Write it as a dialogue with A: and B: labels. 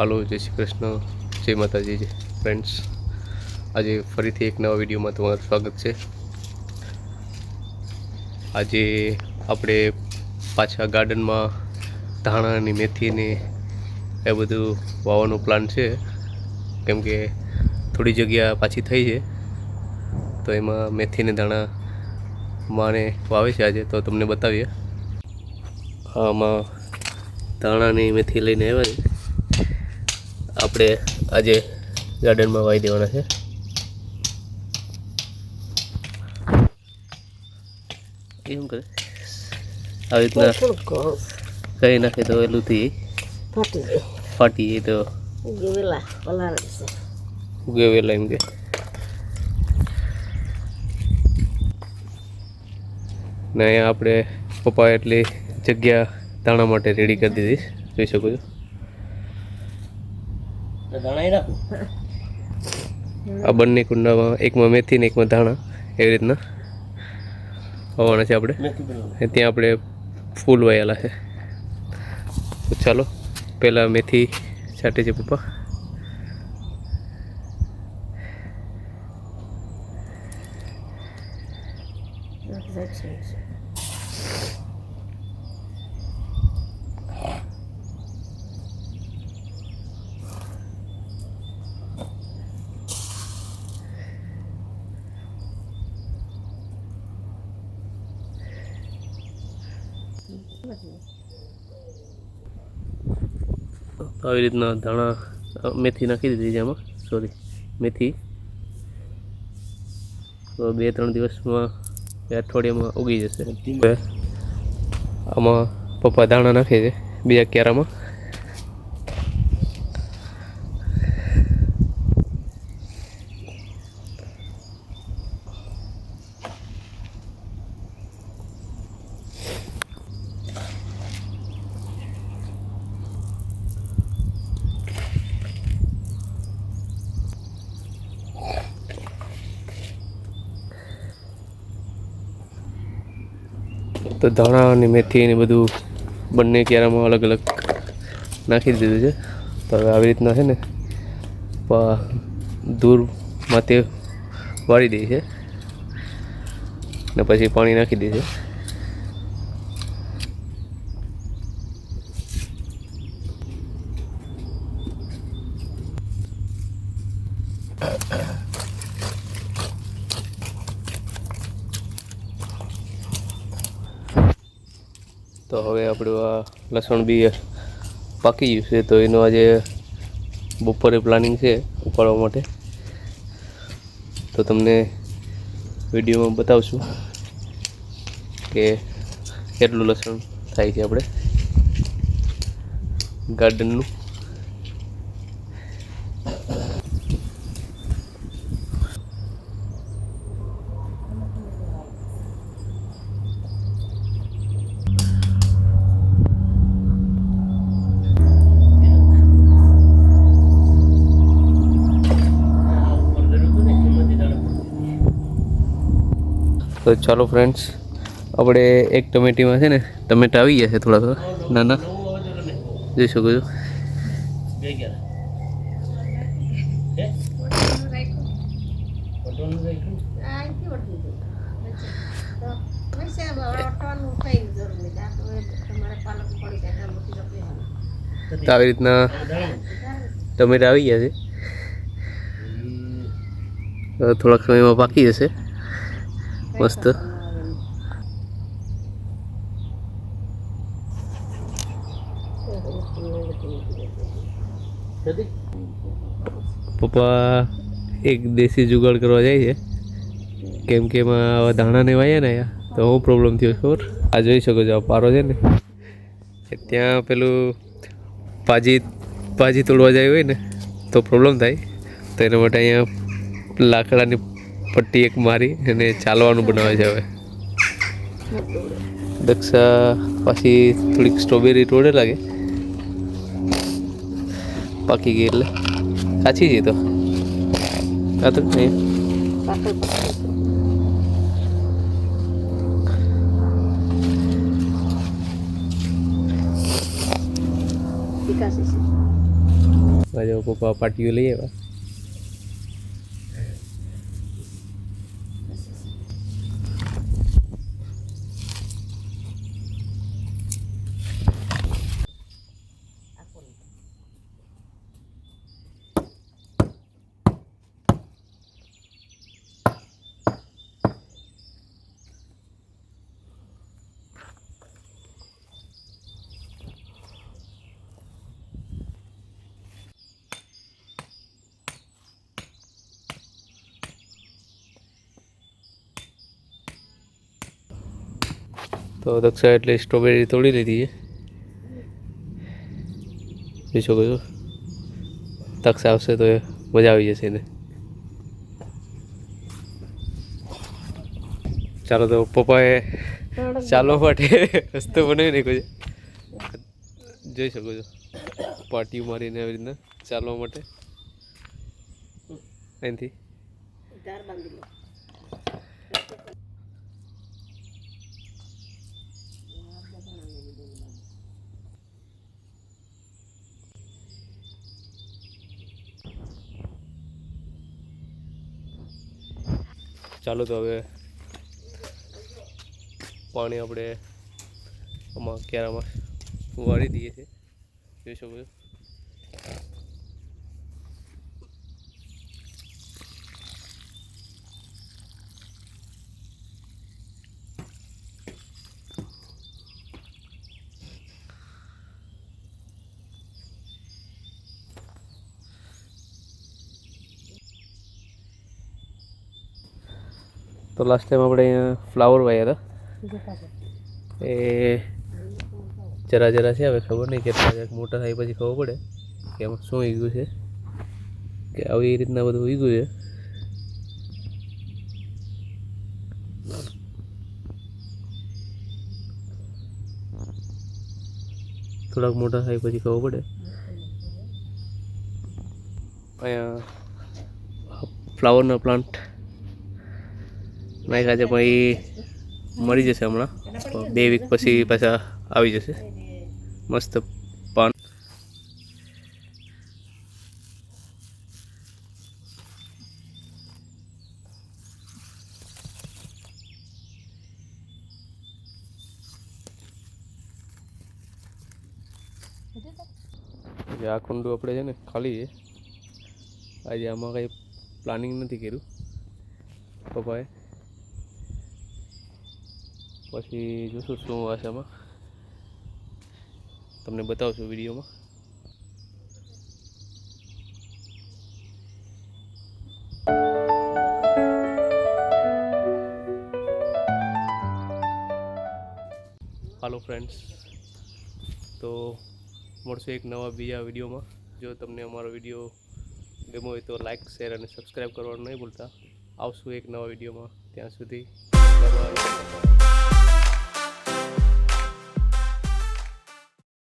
A: હાલો, જય શ્રી કૃષ્ણ, જય માતાજી, જય ફ્રેન્ડ્સ આજે ફરીથી એક નવા વિડીયોમાં તમારું સ્વાગત છે. આજે આપણે પાછા ગાર્ડનમાં ધાણાની મેથીને એ બધું વાવવાનો પ્લાન છે. કેમ કે થોડી જગ્યા પાછી થઈ છે. તો એમાં મેથીને ધાણા માને વાવે છે આજે, તો તમને બતાવીએ. આમાં ધાણાની મેથી લઈને આવ્યા છે. આપણે આજે ગાર્ડનમાં વાવી દેવાના છે. કેમ કરે? આવી રીતના કહી નાખે તો એલુંથી
B: ફાટી જાય.
A: ફાટી જાય તો
B: ગયેલા પલાળે છે.
A: ઉગે વેલા એમ કે. ને અહીંયા આપણે પપ્પા એટલી જગ્યા દાણા માટે રેડી કરી દીધી. જોઈ શકો છો. આ બંને કુંડામાં એકમાં મેથી ને એકમાં ધાણા એવી રીતના હોવાના છે આપણે. ત્યાં આપણે ફૂલ વાયેલા છે. તો ચાલો પહેલાં મેથી છાંટે છે પપ્પા. તો આવી રીતના ધાણા મેથી નાખી દીધી છે એમાં. સોરી મેથી. તો બે ત્રણ દિવસમાં બે અઠવાડિયામાં ઉગી જશે. આમાં પપ્પા દાણા નાખે છે બીજા ક્યારામાં તો ધાણા અને મેથી ને બધું બંને ક્યારામાં અલગ અલગ નાખી દીધું છે. તો હવે આવી રીતના છે ને દૂર માથે વાળી દે છે ને પછી પાણી નાખી દે છે. તો હવે આપણું આ લસણ બી પાકી ગયું છે, તો એનું આજે બપોરે પ્લાનિંગ છે ઉપાડવા માટે. તો તમને વિડીયોમાં બતાવશું કે કેટલું લસણ થાય છે આપણે. ગાર્ડનનું તો ચાલો ફ્રેન્ડ્સ આપણે એક ટમેટીમાં છે ને, ટમેટા આવી ગયા છે થોડા થોડા, નાના. જોઈ શકો છો. તો આવી રીતના ટમેટા આવી ગયા છે. થોડાક સમયમાં પાકી જશે. મસ્ત. પપ્પા એક દેશી જુગાડ કરવા જાય છે. કેમ કે એમાં આવા ધાણાને વાયા ને તો હું પ્રોબ્લેમ થયો ખબર? આ જોઈ શકો છો, આ પારો છે ને. ત્યાં પેલું પાજી પાજી તોડવા જાય હોય ને, તો પ્રોબ્લેમ થાય. તો એના માટે અહીંયા લાકડાની પટ્ટી એક મારી અને ચાલવાનું બનાવે છે હવે. દક્ષા પાછી થોડીક સ્ટ્રોબેરી તોડે લાગે. પાકી ગઈ એટલે. કાચી જઈ તો. આ તો આજે પપ્પા પાટીઓ લઈ આવ્યા. તો દક્ષા એટલે સ્ટ્રોબેરી તોડી લીધી છે. જોઈ શકો છો દક્ષા આવશે તો એ મજા આવી જશે એને. ચાલો તો પપ્પાએ ચાલવા માટે રસ્તો બનાવી નાખ્યો છે. જોઈ શકો છો. પાટીઓ મારીને આવી રીતના ચાલવા માટે. અહીંથી. ચાલો તો હવે પાણી આપણે આમાં ક્યારામાં વાળી દઈએ છીએ. જોઈ શકો છો. તો લાસ્ટ ટાઈમ આપણે અહીંયા ફ્લાવર વાયા હતા. એ જરા જરા છે, હવે ખબર નહીં કેટલા જરાક મોટા થાય, પછી ખબર પડે કે એમાં શું ઈગું છે. કે આવી રીતના બધું ઈગું છે. થોડાક મોટા થાય, પછી ખબર પડે. અહીંયા ફ્લાવરના પ્લાન્ટ નાખ્યા છે પણ એ જશે હમણાં. બે વીક પછી પાછા આવી જશે. મસ્ત પાન. આ કુંડું આપણે છે ને ખાલી છે. આજે આમાં કંઈ પ્લાનિંગ નથી કર્યું. પપ્પાએ પછી જોશું શું હશે એમાં તમને બતાવશું વિડીયોમાં. હાલો ફ્રેન્ડ્સ તો મળશે એક નવા બીજા વિડીયોમાં. જો તમને અમારો વીડિયો ગમ્યો હોય તો લાઈક શેર અને સબસ્ક્રાઈબ કરવાનું નહીં ભૂલતા. આવશું એક નવા વિડીયોમાં. ત્યાં સુધી